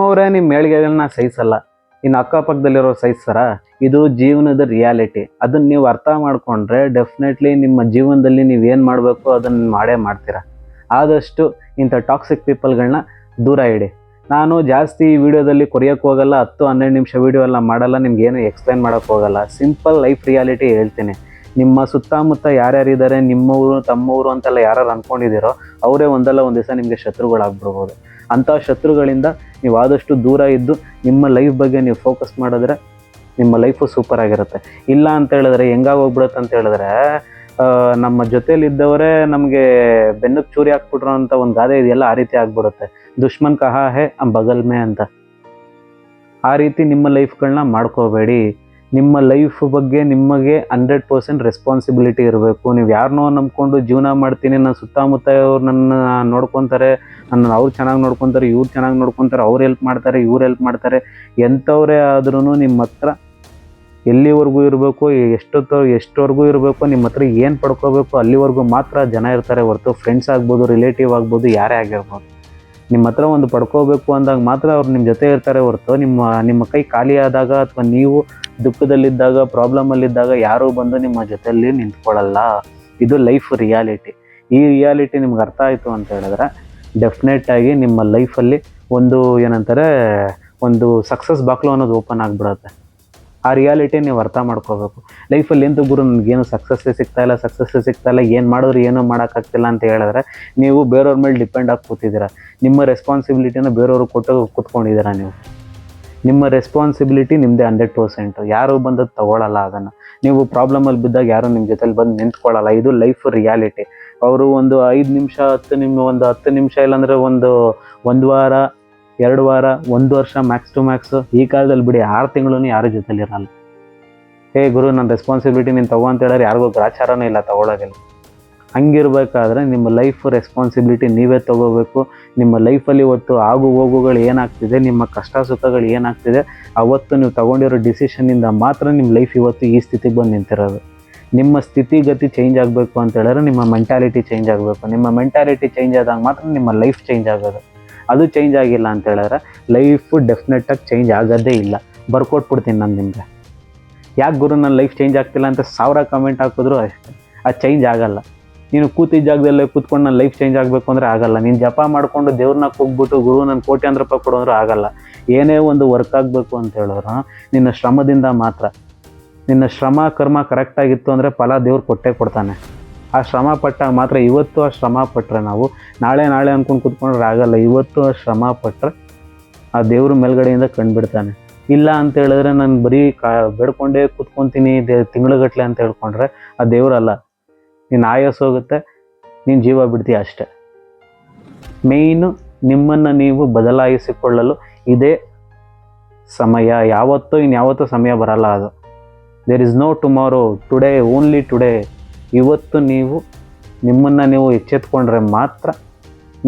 ನಿಮ್ಮವರೇ ನಿಮ್ಮ ಮೇಳಿಗೆಗಳನ್ನ ಸಹಿಸಲ್ಲ. ಇನ್ನು ಅಕ್ಕಪಕ್ಕದಲ್ಲಿರೋ ಸಹಿಸ್ತಾರ? ಇದು ಜೀವನದ ರಿಯಾಲಿಟಿ. ಅದನ್ನ ನೀವು ಅರ್ಥ ಮಾಡಿಕೊಂಡ್ರೆ ಡೆಫಿನೆಟ್ಲಿ ನಿಮ್ಮ ಜೀವನದಲ್ಲಿ ನೀವು ಏನು ಮಾಡಬೇಕು ಅದನ್ನು ಮಾಡೇ ಮಾಡ್ತೀರ. ಆದಷ್ಟು ಇಂಥ ಟಾಕ್ಸಿಕ್ ಪೀಪಲ್ಗಳನ್ನ ದೂರ ಇಡಿ. ನಾನು ಜಾಸ್ತಿ ಈ ವಿಡಿಯೋದಲ್ಲಿ ಕೊರಿಯೋಕ್ಕೆ ಹೋಗಲ್ಲ, ಹತ್ತು ಹನ್ನೆರಡು ನಿಮಿಷ ವಿಡಿಯೋ ಎಲ್ಲ ಮಾಡಲ್ಲ ನಿಮ್ಗೆ ಏನು ಎಕ್ಸ್ಪ್ಲೈನ್ ಮಾಡೋಕ್ಕೆ ಹೋಗಲ್ಲ. ಸಿಂಪಲ್ ಲೈಫ್ ರಿಯಾಲಿಟಿ ಹೇಳ್ತೀನಿ. ನಿಮ್ಮ ಸುತ್ತಮುತ್ತ ಯಾರ್ಯಾರಿದ್ದಾರೆ ನಿಮ್ಮವರು ತಮ್ಮವರು ಅಂತೆಲ್ಲ ಯಾರು ಅನ್ಕೊಂಡಿದ್ದೀರೋ ಅವರೇ ಒಂದಲ್ಲ ಒಂದು ದಿವಸ ನಿಮಗೆ ಶತ್ರುಗಳಾಗ್ಬಿಡ್ಬೋದು. ಅಂಥ ಶತ್ರುಗಳಿಂದ ನೀವು ಆದಷ್ಟು ದೂರ ಇದ್ದು ನಿಮ್ಮ ಲೈಫ್ ಬಗ್ಗೆ ನೀವು ಫೋಕಸ್ ಮಾಡಿದ್ರೆ ನಿಮ್ಮ ಲೈಫು ಸೂಪರ್ ಆಗಿರುತ್ತೆ. ಇಲ್ಲ ಅಂತ ಹೇಳಿದ್ರೆ ಹೆಂಗಾಗಿ ಹೋಗ್ಬಿಡುತ್ತೆ ಅಂತ ಹೇಳಿದ್ರೆ ನಮ್ಮ ಜೊತೆಲಿದ್ದವರೇ ನಮಗೆ ಬೆನ್ನಕ್ಕೆ ಚೂರಿ ಹಾಕ್ಬಿಟ್ರು ಅಂತ ಒಂದು ಗಾದೆ ಇದೆಯಲ್ಲ, ಆ ರೀತಿ ಆಗ್ಬಿಡುತ್ತೆ. ದುಷ್ಮನ್ ಕಹಾ ಹೇ ಬಗಲ್ಮೆ ಅಂತ. ಆ ರೀತಿ ನಿಮ್ಮ ಲೈಫ್ಗಳನ್ನ ಮಾಡ್ಕೋಬೇಡಿ. ನಿಮ್ಮ ಲೈಫ್ ಬಗ್ಗೆ ನಿಮಗೆ ಹಂಡ್ರೆಡ್ ಪರ್ಸೆಂಟ್ ರೆಸ್ಪಾನ್ಸಿಬಿಲಿಟಿ ಇರಬೇಕು. ನೀವು ಯಾರನ್ನೋ ನಂಬ್ಕೊಂಡು ಜೀವನ ಮಾಡ್ತೀನಿ ನನ್ನ ಸುತ್ತಮುತ್ತ ಅವ್ರು ನನ್ನ ನೋಡ್ಕೊತಾರೆ, ನನ್ನ ಅವ್ರು ಚೆನ್ನಾಗಿ ನೋಡ್ಕೊತಾರೆ, ಇವ್ರು ಚೆನ್ನಾಗಿ ನೋಡ್ಕೊತಾರೆ, ಅವ್ರು ಹೆಲ್ಪ್ ಮಾಡ್ತಾರೆ, ಇವ್ರು ಹೆಲ್ಪ್ ಮಾಡ್ತಾರೆ. ಎಂಥವ್ರೇ ಆದ್ರೂ ನಿಮ್ಮ ಹತ್ರ ಎಲ್ಲಿವರೆಗೂ ಇರಬೇಕು, ಎಷ್ಟೊತ್ತು ಎಷ್ಟವರೆಗೂ ಇರಬೇಕು ನಿಮ್ಮ ಹತ್ರ ಏನು ಪಡ್ಕೋಬೇಕು, ಅಲ್ಲಿವರೆಗೂ ಮಾತ್ರ ಜನ ಇರ್ತಾರೆ ಹೊರತು ಫ್ರೆಂಡ್ಸ್ ಆಗ್ಬೋದು ರಿಲೇಟಿವ್ ಆಗ್ಬೋದು, ಯಾರೇ ಆಗಿರ್ಬೋದು. ನಿಮ್ಮ ಹತ್ರ ಒಂದು ಪಡ್ಕೋಬೇಕು ಅಂದಾಗ ಮಾತ್ರ ಅವ್ರು ನಿಮ್ಮ ಜೊತೆ ಇರ್ತಾರೆ ಹೊರತು, ನಿಮ್ಮ ನಿಮ್ಮ ಕೈ ಖಾಲಿ ಆದಾಗ ಅಥವಾ ನೀವು ದುಃಖದಲ್ಲಿದ್ದಾಗ ಪ್ರಾಬ್ಲಮಲ್ಲಿದ್ದಾಗ ಯಾರೂ ಬಂದು ನಿಮ್ಮ ಜೊತೆಯಲ್ಲಿ ನಿಂತ್ಕೊಳ್ಳಲ್ಲ. ಇದು ಲೈಫ್ ರಿಯಾಲಿಟಿ ಈ ರಿಯಾಲಿಟಿ ನಿಮ್ಗೆ ಅರ್ಥ ಆಯಿತು ಅಂತ ಹೇಳಿದ್ರೆ ಡೆಫಿನೆಟ್ ಆಗಿ ನಿಮ್ಮ ಲೈಫಲ್ಲಿ ಒಂದು ಏನಂತಾರೆ, ಒಂದು ಸಕ್ಸಸ್ ಬಾಕ್ಲು ಅನ್ನೋದು ಓಪನ್ ಆಗಿಬಿಡುತ್ತೆ. ಆ ರಿಯಾಲಿಟಿ ನೀವು ಅರ್ಥ ಮಾಡ್ಕೋಬೇಕು. ಲೈಫಲ್ಲಿ ಎಂತ ಗುರು ನನಗೇನು ಸಕ್ಸಸ್ಸೇ ಸಿಗ್ತಾ ಇಲ್ಲ ಸಕ್ಸಸ್ಸೇ ಸಿಗ್ತಾ ಇಲ್ಲ, ಏನು ಮಾಡಿದ್ರು ಏನೂ ಮಾಡೋಕ್ಕಾಗ್ತಿಲ್ಲ ಅಂತ ಹೇಳಿದ್ರೆ, ನೀವು ಬೇರೆಯವ್ರ ಮೇಲೆ ಡಿಪೆಂಡ್ ಆಗಿ ಕೂತಿದ್ದೀರಾ ನಿಮ್ಮ ರೆಸ್ಪಾನ್ಸಿಬಿಲಿಟಿನ ಬೇರೆಯವ್ರಿಗೆ ಕೊಟ್ಟು ಕೂತ್ಕೊಂಡಿದ್ದೀರಾ ನೀವು? ನಿಮ್ಮ ರೆಸ್ಪಾನ್ಸಿಬಿಲಿಟಿ ನಿಮ್ಮದೇ ಹಂಡ್ರೆಡ್ ಪರ್ಸೆಂಟು ಯಾರು ಬಂದು ತಗೊಳ್ಳಲ್ಲ ಅದನ್ನು. ನೀವು ಪ್ರಾಬ್ಲಮಲ್ಲಿ ಬಿದ್ದಾಗ ಯಾರು ನಿಮ್ಮ ಜೊತೆಲಿ ಬಂದು ನಿಂತ್ಕೊಳ್ಳಲ್ಲ ಇದು ಲೈಫ್ ರಿಯಾಲಿಟಿ ಅವರು ಒಂದು ಐದು ನಿಮಿಷ, ಹತ್ತು ನಿಮ್ಮ ಒಂದು ಹತ್ತು ನಿಮಿಷ ಇಲ್ಲಾಂದರೆ ಒಂದು ಒಂದು ವಾರ, ಎರಡು ವಾರ, ಒಂದು ವರ್ಷ ಮ್ಯಾಕ್ಸ್ ಟು ಮ್ಯಾಕ್ಸ್ ಈ ಕಾಲದಲ್ಲಿ ಬಿಡಿ, ಆರು ತಿಂಗಳು ಯಾರ ಜೊತೆಲಿ ಇರಲ್ಲ. ಹೇ ಗುರು ನನ್ನ ರೆಸ್ಪಾನ್ಸಿಬಿಲಿಟಿ ನೀನು ತಗೋ ಅಂತ ಹೇಳಿದ್ರೆ ಯಾರಿಗೂ ಗ್ರಾಚಾರನೂ ಇಲ್ಲ ತಗೊಳ್ಳೋದಿಲ್ಲ ಹಂಗಿರ್ಬೇಕಾದ್ರೆ ನಿಮ್ಮ ಲೈಫ್ ರೆಸ್ಪಾನ್ಸಿಬಿಲಿಟಿ ನೀವೇ ತಗೋಬೇಕು. ನಿಮ್ಮ ಲೈಫಲ್ಲಿ ಇವತ್ತು ಆಗು ಹೋಗುಗಳು ಏನಾಗ್ತಿದೆ, ನಿಮ್ಮ ಕಷ್ಟ ಸುಖಗಳು ಏನಾಗ್ತಿದೆ, ಅವತ್ತು ನೀವು ತಗೊಂಡಿರೋ ಡಿಸಿಷನ್ನಿಂದ ಮಾತ್ರ ನಿಮ್ಮ ಲೈಫ್ ಇವತ್ತು ಈ ಸ್ಥಿತಿಗೆ ಬಂದು ನಿಂತಿರೋದು. ನಿಮ್ಮ ಸ್ಥಿತಿಗತಿ ಚೇಂಜ್ ಆಗಬೇಕು ಅಂತ ಹೇಳಿದ್ರೆ ನಿಮ್ಮ ಮೆಂಟಾಲಿಟಿ ಚೇಂಜ್ ಆಗಬೇಕು. ನಿಮ್ಮ ಮೆಂಟಾಲಿಟಿ ಚೇಂಜ್ ಆದಾಗ ಮಾತ್ರ ನಿಮ್ಮ ಲೈಫ್ ಚೇಂಜ್ ಆಗೋದು. ಅದು ಚೇಂಜ್ ಆಗಿಲ್ಲ ಅಂತ ಹೇಳಿದ್ರೆ ಲೈಫು ಡೆಫಿನೆಟಾಗಿ ಚೇಂಜ್ ಆಗೋದೇ ಇಲ್ಲ. ಬರ್ಕೊಟ್ಬಿಡ್ತೀನಿ ನಾನು ನಿಮಗೆ. ಯಾಕೆ ಗುರು ನನ್ನ ಲೈಫ್ ಚೇಂಜ್ ಆಗ್ತಿಲ್ಲ ಅಂತ ಸಾವಿರ ಕಮೆಂಟ್ ಹಾಕಿದ್ರು ಅಷ್ಟೇ. ಅದು ಚೇಂಜ್ ಆಗಲ್ಲ. ನೀನು ಕೂತಿದ್ದ ಜಾಗದಲ್ಲೇ ಕೂತ್ಕೊಂಡು ನನ್ನ ಲೈಫ್ ಚೇಂಜ್ ಆಗಬೇಕು ಅಂದರೆ ಆಗಲ್ಲ. ನೀನು ಜಪ ಮಾಡಿಕೊಂಡು ದೇವ್ರನ್ನ ಕೂಗ್ಬಿಟ್ಟು ಗುರು ನನ್ನ ಕೋಟ್ಯಾಂತರ ರೂಪಾಯಿ ಕೊಡು ಆಗಲ್ಲ. ಏನೇ ಒಂದು ವರ್ಕ್ ಆಗಬೇಕು ಅಂತ ಹೇಳಿದ್ರು, ನಿನ್ನ ಶ್ರಮದಿಂದ ಮಾತ್ರ. ನಿನ್ನ ಶ್ರಮ, ಕರ್ಮ ಕರೆಕ್ಟಾಗಿತ್ತು ಅಂದರೆ ಫಲ ದೇವ್ರು ಕೊಟ್ಟೇ ಕೊಡ್ತಾನೆ. ಆ ಶ್ರಮ ಪಟ್ಟಾಗ ಮಾತ್ರ ಇವತ್ತು ಆ ಶ್ರಮ ಪಟ್ಟರೆ ನಾವು. ನಾಳೆ ನಾಳೆ ಅಂದ್ಕೊಂಡು ಕೂತ್ಕೊಂಡ್ರೆ ಆಗಲ್ಲ. ಇವತ್ತು ಆ ಶ್ರಮ ಪಟ್ಟರೆ ಆ ದೇವ್ರ ಮೇಲ್ಗಡೆಯಿಂದ ಕಂಡುಬಿಡ್ತಾನೆ. ಇಲ್ಲ ಅಂತ ಹೇಳಿದ್ರೆ ನಾನು ಬರೀ ಕಾ, ಬೇಡ್ಕೊಂಡೇ ಕೂತ್ಕೊತೀನಿ ದೇ ತಿಂಗಳುಗಟ್ಲೆ ಅಂತ ಹೇಳ್ಕೊಂಡ್ರೆ ಆ ದೇವ್ರಲ್ಲ. ನಿನ್ನ ಆಯಸ್ಸು ಹೋಗುತ್ತೆ ನೀನು ಜೀವ ಬಿಡ್ತೀಯ ಅಷ್ಟೆ. ಮೇಯ್ನು ನಿಮ್ಮನ್ನು ನೀವು ಬದಲಾಯಿಸಿಕೊಳ್ಳಲು ಇದೇ ಸಮಯ, ಯಾವತ್ತೂ ಇನ್ಯಾವತ್ತೂ ಸಮಯ ಬರಲ್ಲ ಅದು. There is no tomorrow today only today ಇವತ್ತು ನೀವು ನಿಮ್ಮನ್ನು ನೀವು ಎಚ್ಚೆತ್ಕೊಂಡ್ರೆ ಮಾತ್ರ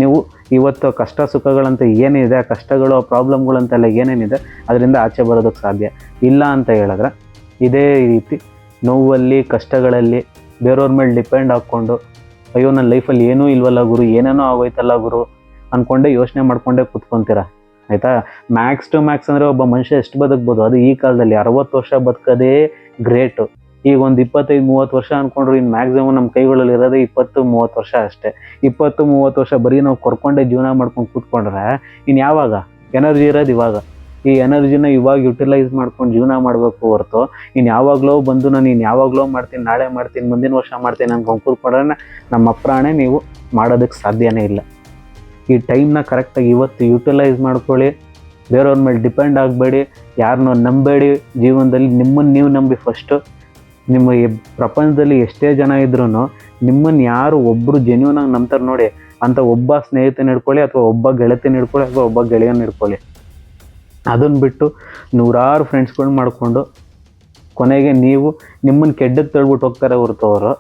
ನೀವು ಇವತ್ತು ಕಷ್ಟ ಸುಖಗಳಂತ ಏನಿದೆ, ಕಷ್ಟಗಳು, ಪ್ರಾಬ್ಲಮ್ಗಳಂತೆಲ್ಲ ಏನೇನಿದೆ, ಅದರಿಂದ ಆಚೆ ಬರೋದಕ್ಕೆ ಸಾಧ್ಯ. ಇಲ್ಲ ಅಂತ ಹೇಳಿದ್ರೆ ಇದೇ ರೀತಿ ನೋವಲ್ಲಿ, ಕಷ್ಟಗಳಲ್ಲಿ ಬೇರೆಯವ್ರ ಮೇಲೆ ಡಿಪೆಂಡ್ ಹಾಕ್ಕೊಂಡು, ಅಯ್ಯೋ ನನ್ನ ಲೈಫಲ್ಲಿ ಏನೂ ಇಲ್ವಲ್ಲ ಗುರು, ಏನೇನೋ ಆಗೋಯ್ತಲ್ಲ ಗುರು ಅಂದ್ಕೊಂಡೆ ಯೋಚನೆ ಮಾಡ್ಕೊಂಡೇ ಕೂತ್ಕೊಂತೀರ? ಆಯಿತಾ? ಮ್ಯಾಕ್ಸ್ ಟು ಮ್ಯಾಕ್ಸ್ ಅಂದರೆ ಒಬ್ಬ ಮನುಷ್ಯ ಎಷ್ಟು ಬದುಕ್ಬೋದು? ಅದು ಈ ಕಾಲದಲ್ಲಿ ಅರವತ್ತು ವರ್ಷ ಬದುಕೋದೇ ಗ್ರೇಟು ಈಗ ಒಂದು ಇಪ್ಪತ್ತೈದು, ಮೂವತ್ತು ವರ್ಷ ಅಂದ್ಕೊಂಡ್ರು ಇನ್ನು ಮ್ಯಾಕ್ಸಿಮಮ್ ನಮ್ಮ ಕೈಗಳಲ್ಲಿ ಇರೋದೇ ಇಪ್ಪತ್ತು, ಮೂವತ್ತು ವರ್ಷ ಅಷ್ಟೇ. ಇಪ್ಪತ್ತು, ಮೂವತ್ತು ವರ್ಷ ಬರೀ ನಾವು ಕೊರ್ಕೊಂಡೇ ಜೀವನ ಮಾಡ್ಕೊಂಡು ಕೂತ್ಕೊಂಡ್ರೆ ಇನ್ನು ಯಾವಾಗ? ಎನರ್ಜಿ ಇರೋದು ಇವಾಗ. ಈ ಎನರ್ಜಿನ ಇವಾಗ ಯುಟಿಲೈಸ್ ಮಾಡ್ಕೊಂಡು ಜೀವನ ಮಾಡಬೇಕು ಹೊರತು ಇನ್ನು ಯಾವಾಗಲೋ ಬಂದು ನಾನು ಇನ್ನು ಯಾವಾಗಲೋ ಮಾಡ್ತೀನಿ, ನಾಳೆ ಮಾಡ್ತೀನಿ, ಮುಂದಿನ ವರ್ಷ ಮಾಡ್ತೀನಿ ಅನ್ಕೊಂಡು ಕೂತ್ಕೊಂಡ್ರೆ ನಮ್ಮ ಅಪ್ರಾಣೆ ನೀವು ಮಾಡೋದಕ್ಕೆ ಸಾಧ್ಯನೇ ಇಲ್ಲ. ಈ ಟೈಮ್ನ ಕರೆಕ್ಟಾಗಿ ಇವತ್ತು ಯುಟಿಲೈಸ್ ಮಾಡ್ಕೊಳ್ಳಿ, ಬೇರೆಯವ್ರ ಮೇಲೆ ಡಿಪೆಂಡ್ ಆಗಬೇಡಿ ಯಾರನ್ನೋ ನಂಬೇಡಿ ಜೀವನದಲ್ಲಿ ನಿಮ್ಮನ್ನು ನೀವು ನಂಬಿ ಫಸ್ಟು ನಿಮ್ಮ ಈ ಪ್ರಪಂಚದಲ್ಲಿ ಎಷ್ಟೇ ಜನ ಇದ್ರೂ ನಿಮ್ಮನ್ನು ಯಾರು ಒಬ್ಬರು ಜೆನ್ಯೂನಾಗಿ ನಂಬ್ತಾರೆ ನೋಡಿ, ಅಂತ ಒಬ್ಬ ಸ್ನೇಹಿತನ ಹಿಡ್ಕೊಳ್ಳಿ ಅಥವಾ ಒಬ್ಬ ಗೆಳತಿನ ಹಿಡ್ಕೊಳ್ಳಿ ಅಥವಾ ಒಬ್ಬ ಗೆಳೆಯನ ಹಿಡ್ಕೊಳ್ಳಿ. ಅದನ್ನು ಬಿಟ್ಟು ನೂರಾರು ಫ್ರೆಂಡ್ಸ್ಗಳು ಮಾಡಿಕೊಂಡು ಕೊನೆಗೆ ನೀವು ನಿಮ್ಮನ್ನು ಕೆಡ್ಡಕ್ಕೆ ತಳ್ಬಿಟ್ಟು ಹೋಗ್ತಾರೆ ಹೊರತು ಅವರು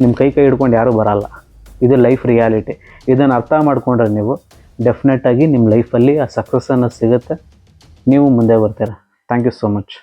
ನಿಮ್ಮ ಕೈ ಕೈ ಹಿಡ್ಕೊಂಡು ಯಾರೂ ಬರಲ್ಲ. ಇದು ಲೈಫ್ ರಿಯಾಲಿಟಿ ಇದನ್ನು ಅರ್ಥ ಮಾಡ್ಕೊಂಡ್ರೆ ನೀವು ಡೆಫಿನೆಟಾಗಿ ನಿಮ್ಮ ಲೈಫಲ್ಲಿ ಆ ಸಕ್ಸಸ್ಸನ್ನು ಸಿಗುತ್ತೆ. ನೀವು ಮುಂದೆ ಬರ್ತೀರ. Thank you so much